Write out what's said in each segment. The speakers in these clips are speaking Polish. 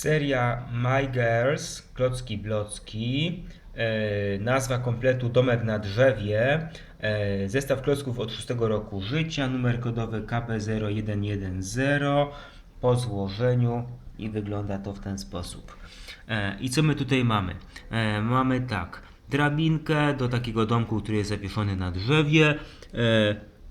Seria My Girls, Klocki Blocki, e, nazwa kompletu Domek na drzewie, e, zestaw klocków od 6 roku życia, numer kodowy KP0110 po złożeniu i wygląda to w ten sposób. E, I co my tutaj mamy? Mamy tak, drabinkę do takiego domku, który jest zawieszony na drzewie.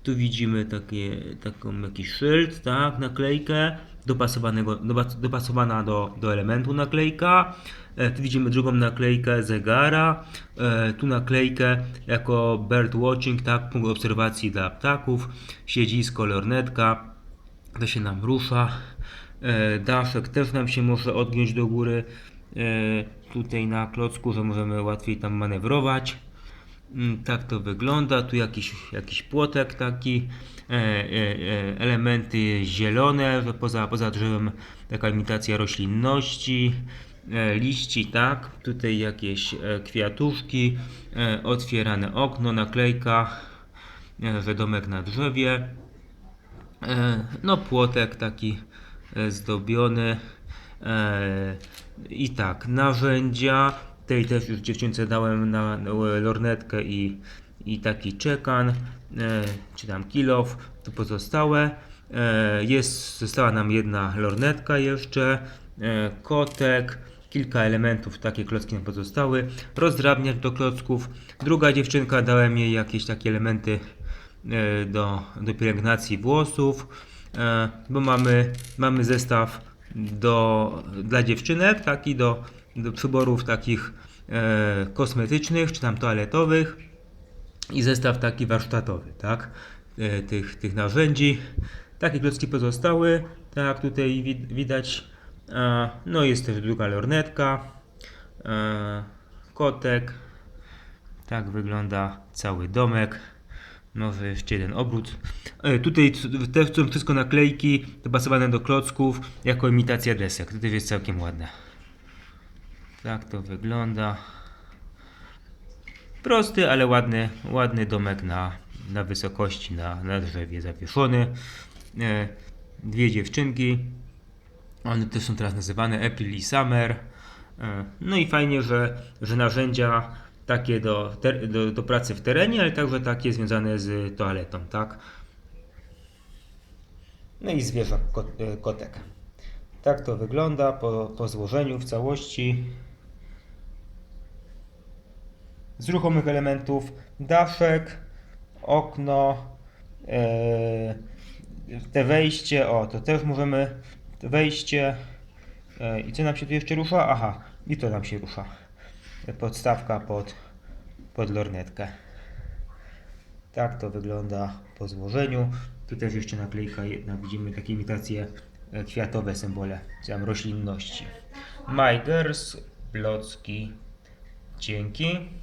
Tu widzimy takie, taką jakiś szyld, tak, naklejkę dopasowanego, dopa- dopasowana do, do elementu naklejka. E, Tu widzimy drugą naklejkę zegara. E, Tu naklejkę jako bird watching, tak, punkt obserwacji dla ptaków. Siedzisko, lornetka. To się nam rusza. E, Daszek też nam się może odgiąć do góry. Tutaj na klocku, że możemy łatwiej tam manewrować. Mm, Tak to wygląda. Tu jakiś, jakiś płotek taki, e, e, e, elementy zielone, poza, poza drzewem taka imitacja roślinności, liści, tak. Tutaj jakieś kwiatuszki, otwierane okno, naklejka, domek na drzewie. No, płotek taki zdobiony. I tak, narzędzia. Tej też już dziewczynce dałem na, lornetkę i, i taki czekan, e, czy tam kilof, to pozostałe. E, Jest, została nam jedna lornetka jeszcze, e, kotek, kilka elementów, takie klocki nam pozostały. Rozdrabniacz do klocków. Druga dziewczynka dałem jej jakieś takie elementy do, do pielęgnacji włosów, bo mamy, mamy zestaw do, dla dziewczynek, taki do, do przyborów takich e, kosmetycznych czy tam toaletowych i zestaw taki warsztatowy, tak, e, tych, tych narzędzi. Takie klocki pozostały, tak tutaj wi- widać. E, no jest też druga lornetka, e, kotek, tak wygląda cały domek. Może jeszcze jeden obrót. E, tutaj też są wszystko naklejki dopasowane do klocków jako imitacja desek. To też jest całkiem ładne. Tak to wygląda. Prosty, ale ładny, ładny domek na, na wysokości, na, na drzewie zawieszony. E, dwie dziewczynki. One też są teraz nazywane April i Summer. E, No i fajnie, że, że narzędzia takie do, ter- do, do pracy w terenie, ale także takie związane z toaletą, tak? No i zwierzak, e, kotek. Tak to wygląda po, po złożeniu w całości. Z ruchomych elementów daszek, okno, e, te wejście, o to też możemy, wejście e, i co nam się tu jeszcze rusza? Aha, i to nam się rusza. Podstawka pod, pod lornetkę. Tak to wygląda po złożeniu. Tu też jeszcze naklejka jedna, widzimy takie imitacje e, kwiatowe symbole, czy tam roślinności. My Girls, blocki, dzięki.